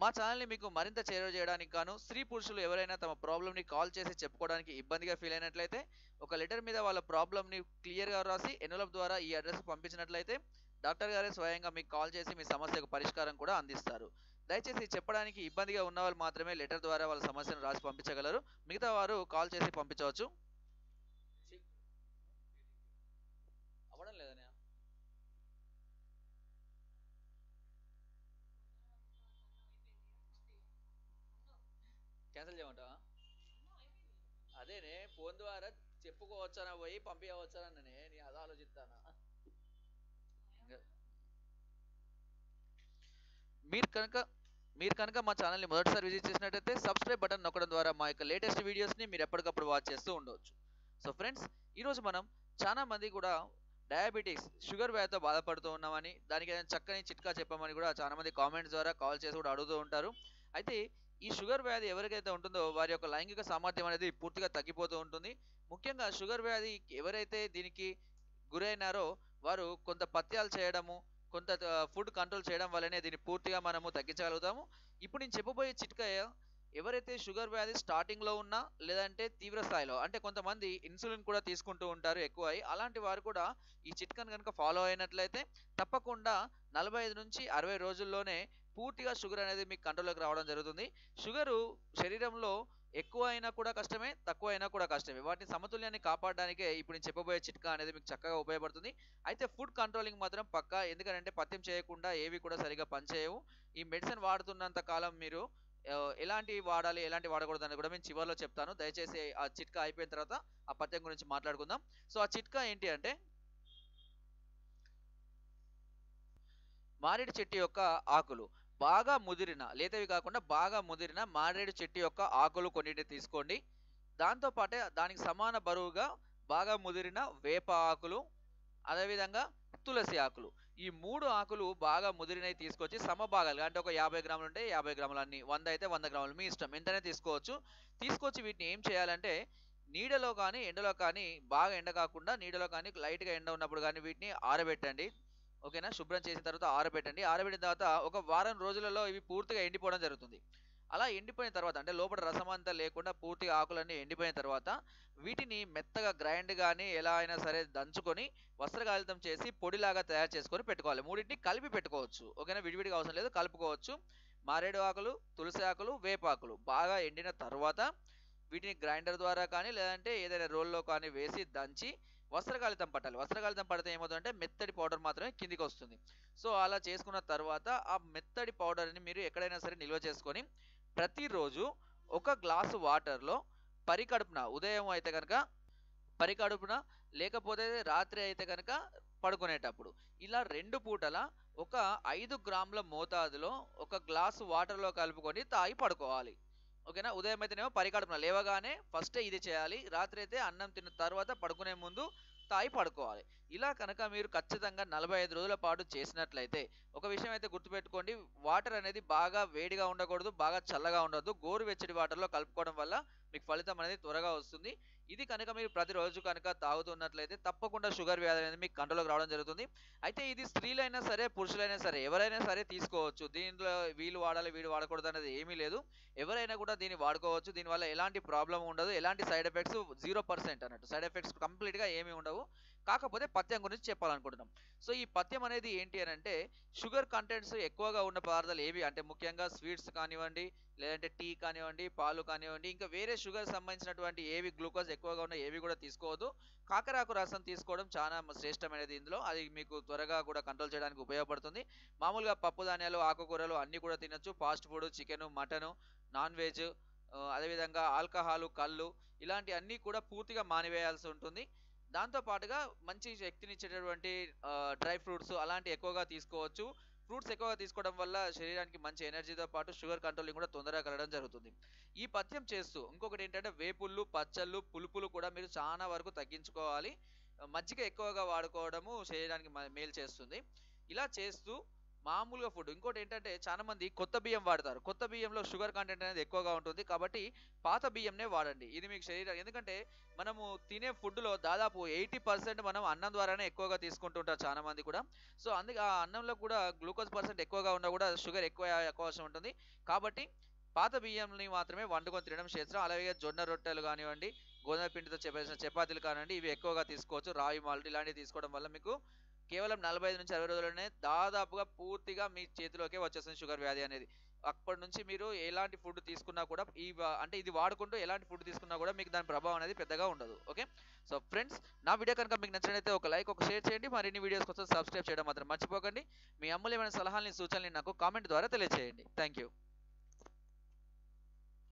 మా ఛానల్ని మీకు మరింత చేరువ చేయడానికి గాను స్త్రీ పురుషులు ఎవరైనా తమ ప్రాబ్లమ్ని కాల్ చేసి చెప్పుకోవడానికి ఇబ్బందిగా ఫీల్ అయినట్లయితే ఒక లెటర్ మీద వాళ్ళ ప్రాబ్లమ్ని క్లియర్గా రాసి ఎన్వలప్ ద్వారా ఈ అడ్రస్ పంపించినట్లయితే డాక్టర్ గారే స్వయంగా మీకు కాల్ చేసి మీ సమస్యకు పరిష్కారం కూడా అందిస్తారు. దయచేసి చెప్పడానికి ఇబ్బందిగా ఉన్న వాళ్ళు మాత్రమే లెటర్ ద్వారా వాళ్ళ సమస్యను రాసి పంపించగలరు. మిగతా వారు కాల్ చేసి పంపించవచ్చు. క్యాన్సిల్ చేయమంటావా? అదేనే ఫోన్ ద్వారా చెప్పుకోవచ్చానా పోయి పంపించవచ్చాననే నేను అది ఆలోచిస్తానా మీరు కనుక మీరు కనుక మా ఛానల్ని మొదటిసారి విజిట్ చేసినట్టయితే సబ్స్క్రైబ్ బటన్ నొక్కడం ద్వారా మా యొక్క లేటెస్ట్ వీడియోస్ని మీరు ఎప్పటికప్పుడు వాచ్ చేస్తూ ఉండవచ్చు. సో ఫ్రెండ్స్ ఈరోజు మనం చాలా మంది కూడా డయాబెటీస్ షుగర్ వ్యాధితో బాధపడుతూ ఉన్నామని దానికి ఏదైనా చక్కని చిట్కా చెప్పమని కూడా చాలా మంది కామెంట్స్ ద్వారా కాల్ చేసి కూడా అడుగుతూ ఉంటారు. అయితే ఈ షుగర్ వ్యాధి ఎవరికైతే ఉంటుందో వారి యొక్క లైంగిక సామర్థ్యం అనేది పూర్తిగా తగ్గిపోతూ ఉంటుంది. ముఖ్యంగా షుగర్ వ్యాధి ఎవరైతే దీనికి గురైనారో వారు కొంత పత్యాలు చేయడము కొంత ఫుడ్ కంట్రోల్ చేయడం వల్లనే దీన్ని పూర్తిగా మనము తగ్గించగలుగుతాము. ఇప్పుడు నేను చెప్పబోయే చిట్కా ఎవరైతే షుగర్ వ్యాధి స్టార్టింగ్లో ఉన్నా లేదంటే తీవ్ర స్థాయిలో అంటే కొంతమంది ఇన్సులిన్ కూడా తీసుకుంటూ ఉంటారు ఎక్కువ అయి అలాంటి వారు కూడా ఈ చిట్కాను కనుక ఫాలో అయినట్లయితే తప్పకుండా నలభై ఐదు నుంచి అరవై రోజుల్లోనే పూర్తిగా షుగర్ అనేది మీకు కంట్రోల్లోకి రావడం జరుగుతుంది. షుగరు శరీరంలో ఎక్కువ అయినా కూడా కష్టమే తక్కువ అయినా కూడా కష్టమే. వాటిని సమతుల్యాన్ని కాపాడడానికే ఇప్పుడు నేను చెప్పబోయే చిట్కా అనేది మీకు చక్కగా ఉపయోగపడుతుంది. అయితే ఫుడ్ కంట్రోలింగ్ మాత్రం పక్కా ఎందుకంటే పత్యం చేయకుండా ఏవి కూడా సరిగా పనిచేయవు. ఈ మెడిసిన్ వాడుతున్నంత కాలం మీరు ఎలాంటివి వాడాలి ఎలాంటి వాడకూడదు అని కూడా నేను చివరిలో చెప్తాను. దయచేసి ఆ చిట్కా అయిపోయిన తర్వాత ఆ పథ్యం గురించి మాట్లాడుకుందాం. సో ఆ చిట్కా ఏంటి అంటే మారేడు చెట్టు యొక్క ఆకులు. బాగా ముదిరిన లేతవి కాకుండా బాగా ముదిరిన మారేడు చెట్టు యొక్క ఆకులు కొన్నిటిని తీసుకోండి. దాంతో పాటే దానికి సమాన బరువుగా బాగా ముదిరిన వేప ఆకులు అదేవిధంగా తులసి ఆకులు. ఈ మూడు ఆకులు బాగా ముదిరినవి తీసుకొచ్చి సమభాగాలు అంటే ఒక యాభై గ్రాములు ఉంటే యాభై గ్రాములు అన్ని వంద అయితే వంద గ్రాములు మీ ఇష్టం ఎంతనే తీసుకోవచ్చు. తీసుకొచ్చి వీటిని ఏం చేయాలంటే నీడలో కానీ ఎండలో కానీ బాగా ఎండ కాకుండా నీడలో కానీ లైట్గా ఎండ ఉన్నప్పుడు కానీ వీటిని ఆరబెట్టండి. ఓకేనా? శుభ్రం చేసిన తర్వాత ఆరబెట్టండి. ఆరబెట్టిన తర్వాత ఒక వారం రోజులలో ఇవి పూర్తిగా ఎండిపోవడం జరుగుతుంది. అలా ఎండిపోయిన తర్వాత అంటే లోపల రసం అంతా లేకుండా పూర్తిగా ఆకులన్నీ ఎండిపోయిన తర్వాత వీటిని మెత్తగా గ్రైండ్ కానీ ఎలా అయినా సరే దంచుకొని వస్త్రకాలితం చేసి పొడిలాగా తయారు చేసుకొని పెట్టుకోవాలి. మూడింటిని కలిపి పెట్టుకోవచ్చు. ఓకేనా? విడివిడిగా అవసరం లేదు. కలుపుకోవచ్చు. మారేడు ఆకులు తులసి ఆకులు వేపాకులు బాగా ఎండిన తర్వాత వీటిని గ్రైండర్ ద్వారా కానీ లేదంటే ఏదైనా రోల్లో కానీ వేసి దంచి వస్త్రకాళితం పట్టాలి. వస్త్రకాళితం పడితే ఏమవుతుందంటే మెత్తడి పౌడర్ మాత్రమే కిందికి వస్తుంది సో అలా చేసుకున్న తర్వాత ఆ మెత్తడి పౌడర్ని మీరు ఎక్కడైనా సరే నిల్వ చేసుకొని ప్రతిరోజు ఒక గ్లాసు వాటర్లో పరికడుపున ఉదయం అయితే కనుక పరికడుపున లేకపోతే రాత్రి అయితే కనుక పడుకునేటప్పుడు. ఇలా రెండు పూటల ఒక ఐదు గ్రాముల మోతాదులో ఒక గ్లాసు వాటర్లో కలుపుకొని తాగి పడుకోవాలి. ఓకేనా? ఉదయం అయితేనేమో పరికడుపున లేవగానే ఫస్ట్ ఇది చేయాలి. రాత్రి అయితే అన్నం తిన్న తర్వాత పడుకునే ముందు తాగి పడుకోవాలి. ఇలా కనుక మీరు ఖచ్చితంగా నలభై ఐదు రోజుల పాటు చేసినట్లయితే ఒక విషయం అయితే గుర్తుపెట్టుకోండి. వాటర్ అనేది బాగా వేడిగా ఉండకూడదు బాగా చల్లగా ఉండదు గోరువెచ్చడి వాటర్లో కలుపుకోవడం వల్ల మీకు ఫలితం అనేది త్వరగా వస్తుంది. ఇది కనుక మీరు ప్రతిరోజు కనుక తాగుతున్నట్లయితే తప్పకుండా షుగర్ వ్యాధి అనేది మీకు కంట్రోల్కి రావడం జరుగుతుంది. అయితే ఇది స్త్రీలైనా సరే పురుషులైనా సరే ఎవరైనా సరే తీసుకోవచ్చు. దీంట్లో వీళ్ళు వాడాలి వీళ్ళు వాడకూడదు అనేది ఏమీ లేదు. ఎవరైనా కూడా దీన్ని వాడుకోవచ్చు. దీనివల్ల ఎలాంటి ప్రాబ్లం ఉండదు ఎలాంటి సైడ్ ఎఫెక్ట్స్ జీరో పర్సెంట్ అన్నట్టు. సైడ్ ఎఫెక్ట్స్ కంప్లీట్గా ఏమీ ఉండవు. కాకపోతే పథ్యం గురించి చెప్పాలనుకుంటున్నాం. సో ఈ పథ్యం అనేది ఏంటి అని అంటే షుగర్ కంటెంట్స్ ఎక్కువగా ఉన్న పదార్థాలు ఏవి? అంటే ముఖ్యంగా స్వీట్స్ కానివ్వండి లేదంటే టీ కానివ్వండి పాలు కానివ్వండి ఇంకా వేరే షుగర్ సంబంధించినటువంటి ఏవి గ్లూకోజ్ ఎక్కువగా ఉన్న ఏవి కూడా తీసుకోవద్దు. కాకరాకు రసం తీసుకోవడం చాలా శ్రేష్టమైనది ఇందులో. అది మీకు త్వరగా కూడా కంట్రోల్ చేయడానికి ఉపయోగపడుతుంది. మామూలుగా పప్పు ధాన్యాలు ఆకుకూరలు అన్నీ కూడా తినొచ్చు. Fast food chicken mutton non veg అదేవిధంగా ఆల్కహాలు కళ్ళు ఇలాంటి అన్నీ కూడా పూర్తిగా మానివేయాల్సి ఉంటుంది. దాంతో పాటుగా మంచి శక్తినిచ్చేటటువంటి డ్రై ఫ్రూట్స్ అలాంటి ఎక్కువగా తీసుకోవచ్చు. ఫ్రూట్స్ ఎక్కువగా తీసుకోవడం వల్ల శరీరానికి మంచి ఎనర్జీతో పాటు షుగర్ కంట్రోలింగ్ కూడా తొందరగా కలగడం జరుగుతుంది. ఈ పథ్యం చేస్తూ ఇంకొకటి ఏంటంటే వేపుళ్ళు పచ్చళ్ళు పులుపులు కూడా మీరు చాలా వరకు తగ్గించుకోవాలి. మజ్జిగ ఎక్కువగా వాడుకోవడము శరీరానికి మేలు చేస్తుంది. ఇలా చేస్తూ మామూలుగా ఫుడ్ ఇంకోటి ఏంటంటే చాలా మంది కొత్త బియ్యం వాడతారు. కొత్త బియ్యంలో షుగర్ కంటెంట్ అనేది ఎక్కువగా ఉంటుంది కాబట్టి పాత బియ్యంనే వాడండి. ఇది మీకు శరీరం. ఎందుకంటే మనము తినే ఫుడ్లో దాదాపు ఎయిటీ పర్సెంట్ మనం అన్నం ద్వారానే ఎక్కువగా తీసుకుంటుంటారు చాలా మంది కూడా. సో అందుకే ఆ అన్నంలో కూడా గ్లూకోజ్ పర్సెంట్ ఎక్కువగా ఉన్నా కూడా షుగర్ ఎక్కువ అవకాశం ఉంటుంది. కాబట్టి పాత బియ్యంని మాత్రమే వండుకొని తినడం చేస్తాం అలాగే జొన్న రొట్టెలు కానివ్వండి గోధుమ పిండితో చేసిన చపాతీలు కానివ్వండి ఇవి ఎక్కువగా తీసుకోవచ్చు. రాయి మాల్ట్ ఇలాంటివి తీసుకోవడం వల్ల మీకు కేవలం నలభై ఐదు నుంచి అరవై రోజుల్లోనే దాదాపుగా పూర్తిగా మీ చేతిలోకే వచ్చేస్తుంది షుగర్ వ్యాధి అనేది. అప్పటి నుంచి మీరు ఎలాంటి ఫుడ్ తీసుకున్నా కూడా ఈ అంటే ఇది వాడుకుంటూ ఎలాంటి ఫుడ్ తీసుకున్నా కూడా మీకు దాని ప్రభావం అనేది పెద్దగా ఉండదు. ఓకే? సో ఫ్రెండ్స్ నా వీడియో కనుక మీకు నచ్చినట్లయితే ఒక లైక్ ఒక షేర్ చేయండి. మరిన్ని వీడియోస్ కోసం సబ్స్క్రైబ్ చేయడం మాత్రం మర్చిపోకండి. మీ అమ్ములేమైన సలహాలని సూచనలు నాకు కామెంట్ ద్వారా తెలియజేయండి థ్యాంక్ యూ